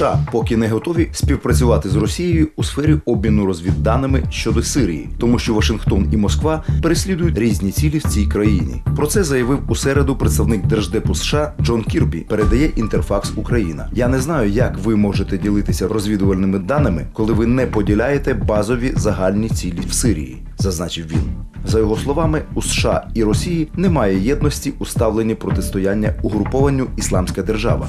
США поки не готові співпрацювати з Росією у сфері обміну розвідданими щодо Сирії, тому що Вашингтон і Москва переслідують різні цілі в цій країні. Про це заявив у середу представник держдепу США Джон Кірбі. Передає інтерфакс Україна. Я не знаю, як ви можете ділитися розвідувальними даними, коли ви не поділяєте базові загальні цілі в Сирії, зазначив він. За його словами, у США і Росії немає єдності у ставленні протистояння угрупованню Ісламська держава.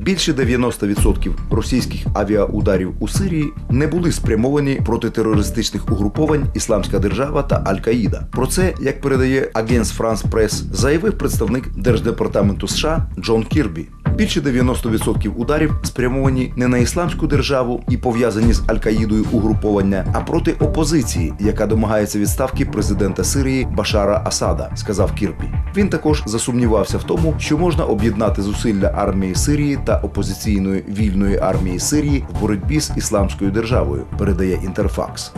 Більше 90% російських авіаударів у Сирії не були спрямовані проти терористичних угруповань Ісламська держава та Аль-Каїда. Про це, як передає Агенс Франс Прес, заявив представник Держдепартаменту США Джон Кірбі. Більше 90% ударів спрямовані не на ісламську державу і пов'язані з Аль-Каїдою угруповання, а проти опозиції, яка домагається відставки президента Сирії Башара Асада, сказав Кірбі. Він також засумнівався в тому, що можна об'єднати зусилля армії Сирії та опозиційної вільної армії Сирії в боротьбі з ісламською державою. Передає Інтерфакс.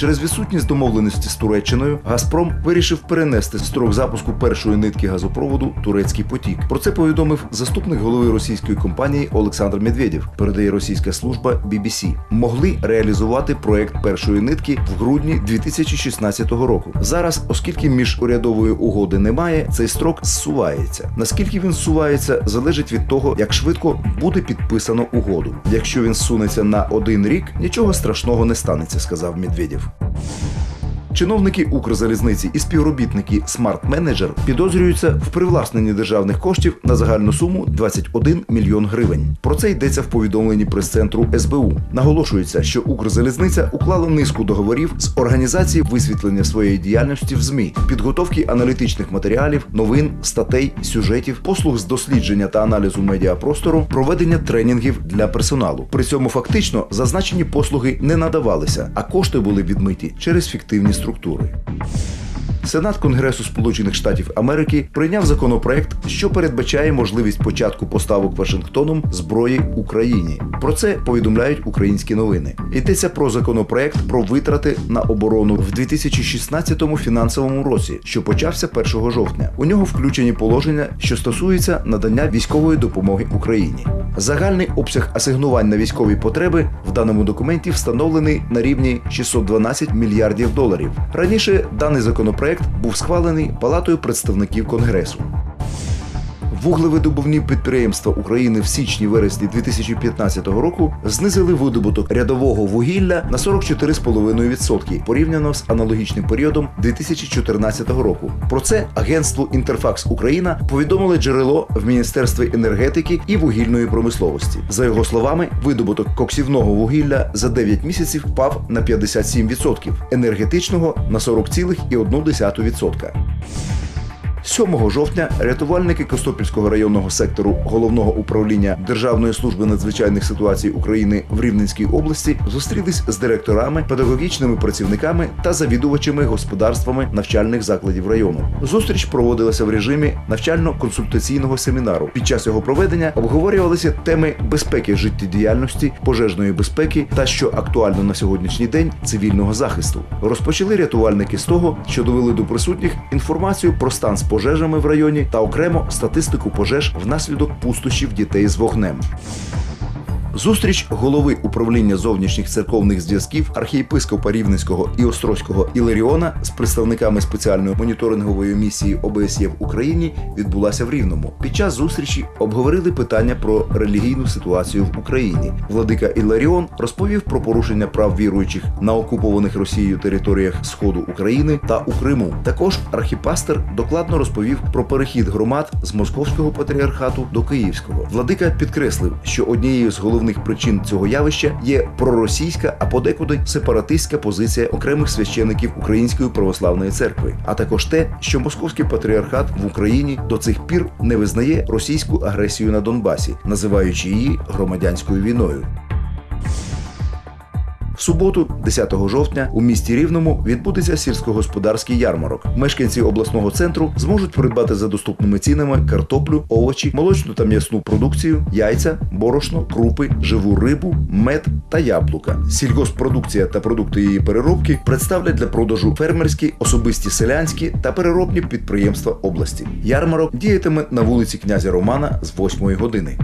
Через відсутність домовленості з Туреччиною Газпром вирішив перенести строк запуску першої нитки газопроводу Турецький потік. Про це повідомив заступник голови російської компанії Олександр Медведєв. Передає російська служба BBC. Могли реалізувати проект першої нитки в грудні 2016 року. Зараз, оскільки міжурядової угоди немає, цей строк зсувається. Наскільки він зсувається, залежить від того, як швидко буде підписано угоду. Якщо він зсунеться на один рік, нічого страшного не станеться, сказав Медведєв. we Чиновники Укрзалізниці і співробітники Manager підозрюються в привласненні державних коштів на загальну суму 21 мільйон гривень. Про це йдеться в повідомленні прес-центру СБУ. Наголошується, що Укрзалізниця уклала низку договорів з організації висвітлення своєї діяльності в ЗМІ, підготовки аналітичних матеріалів, новин, статей, сюжетів, послуг з дослідження та аналізу медіапростору, проведення тренінгів для персоналу. При цьому фактично зазначені послуги не надавалися, а кошти були відмиті через фіктивні структури. Сенат Конгресу Сполучених Штатів Америки прийняв законопроект, що передбачає можливість початку поставок Вашингтоном зброї Україні. Про це повідомляють українські новини. Йдеться про законопроект про витрати на оборону в 2016 фінансовому році, що почався 1 жовтня. У нього включені положення, що стосуються надання військової допомоги Україні. Загальний обсяг асигнувань на військові потреби в даному документі встановлений на рівні 612 мільярдів доларів. Раніше даний законопроект був схвалений Палатою представників Конгресу. Вуглевидобувні підприємства України в січні-вересні 2015 року знизили видобуток рядового вугілля на 44,5% порівняно з аналогічним періодом 2014 року. Про це агентству Інтерфакс Україна повідомили джерело в Міністерстві енергетики і вугільної промисловості. За його словами, видобуток коксівного вугілля за 9 місяців впав на 57%, енергетичного на 40,1%. 7 жовтня рятувальники Костопільського районного сектору головного управління Державної служби надзвичайних ситуацій України в Рівненській області зустрілись з директорами, педагогічними працівниками та завідувачами господарствами навчальних закладів району. Зустріч проводилася в режимі навчально-консультаційного семінару. Під час його проведення обговорювалися теми безпеки життєдіяльності, пожежної безпеки та що актуально на сьогоднішній день цивільного захисту. Розпочали рятувальники з того, що довели до присутніх інформацію про стан з пожежами в районі та окремо статистику пожеж внаслідок пустощів дітей з вогнем. Зустріч голови управління зовнішніх церковних зв'язків архієпископа Рівненського і Острозького Іларіона з представниками спеціальної моніторингової місії ОБСЄ в Україні відбулася в Рівному. Під час зустрічі обговорили питання про релігійну ситуацію в Україні. Владика Іларіон розповів про порушення прав віруючих на окупованих Росією територіях Сходу України та у Криму. Також архіпастер докладно розповів про перехід громад з московського патріархату до київського. Владика підкреслив, що однією з головних причин цього явища є проросійська, а подекуди сепаратистська позиція окремих священиків Української православної церкви, а також те, що московський патріархат в Україні до цих пір не визнає російську агресію на Донбасі, називаючи її громадянською війною. В суботу, 10 жовтня, у місті Рівному відбудеться сільськогосподарський ярмарок. Мешканці обласного центру зможуть придбати за доступними цінами картоплю, овочі, молочну та м'ясну продукцію, яйця, борошно, крупи, живу рибу, мед та яблука. Сільгоспродукція та продукти її переробки представлять для продажу фермерські, особисті селянські та переробні підприємства області. Ярмарок діятиме на вулиці князя Романа з 8 години.